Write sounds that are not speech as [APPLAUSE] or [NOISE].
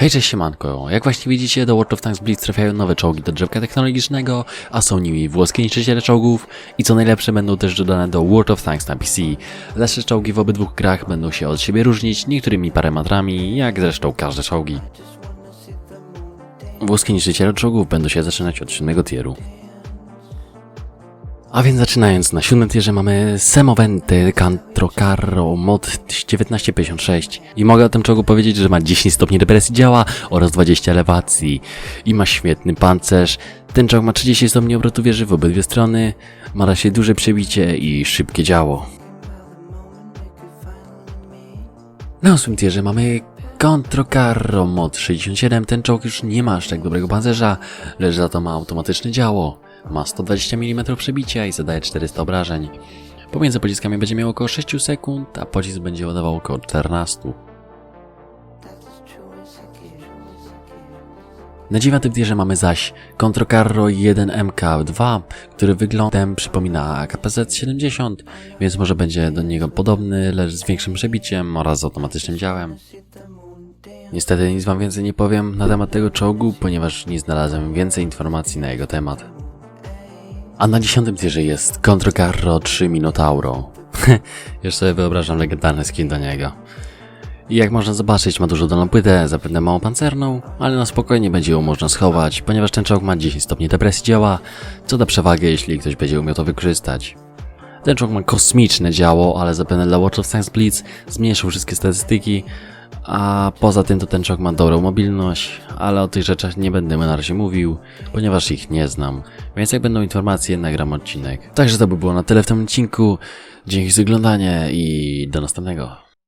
Hej, cześć siemanko. Jak właśnie widzicie, do World of Tanks Blitz trafiają nowe czołgi do drzewka technologicznego, a są nimi włoskie niszczyciele czołgów i co najlepsze będą też dodane do World of Tanks na PC. Lepsze czołgi w obydwu grach będą się od siebie różnić niektórymi parametrami, jak zresztą każde czołgi. Włoskie niszczyciele czołgów będą się zaczynać od 7 tieru. A więc zaczynając na siódmym tierze mamy Semovente Cantro Carro mod 1956 i mogę o tym czołgu powiedzieć, że ma 10 stopni depresji działa oraz 20 elewacji i ma świetny pancerz. Ten czołg ma 30 stopni obrotu wieży w obydwie strony, ma raczej duże przebicie i szybkie działo. Na ósmym tierze mamy Contro Carro mod 67. Ten czołg już nie ma aż tak dobrego pancerza, lecz za to ma automatyczne działo. Ma 120 mm przebicia i zadaje 400 obrażeń. Pomiędzy pociskami będzie miał około 6 sekund, a pocisk będzie ładował około 14. Na dziewiątym tierze mamy zaś Contro Carro 1MK2, który wyglądem przypomina KPZ-70, więc może będzie do niego podobny, lecz z większym przebiciem oraz z automatycznym działem. Niestety nic wam więcej nie powiem na temat tego czołgu, ponieważ nie znalazłem więcej informacji na jego temat. A na dziesiątym tierze jest Contro Carro 3 Minotauro. [LAUGHS] Sobie wyobrażam legendarny skin do niego. I jak można zobaczyć, ma dużo dolną płytę, zapewne mało pancerną, ale na spokojnie będzie ją można schować, ponieważ ten czołg ma 10 stopni depresji działa, co da przewagę, jeśli ktoś będzie umiał to wykorzystać. Ten czołg ma kosmiczne działo, ale zapewne dla Watch of Science Blitz zmniejszył wszystkie statystyki, a poza tym to ten czołg ma dobrą mobilność, ale o tych rzeczach nie będę na razie mówił, ponieważ ich nie znam, więc jak będą informacje, nagram odcinek. Także to by było na tyle w tym odcinku, dzięki za oglądanie i do następnego.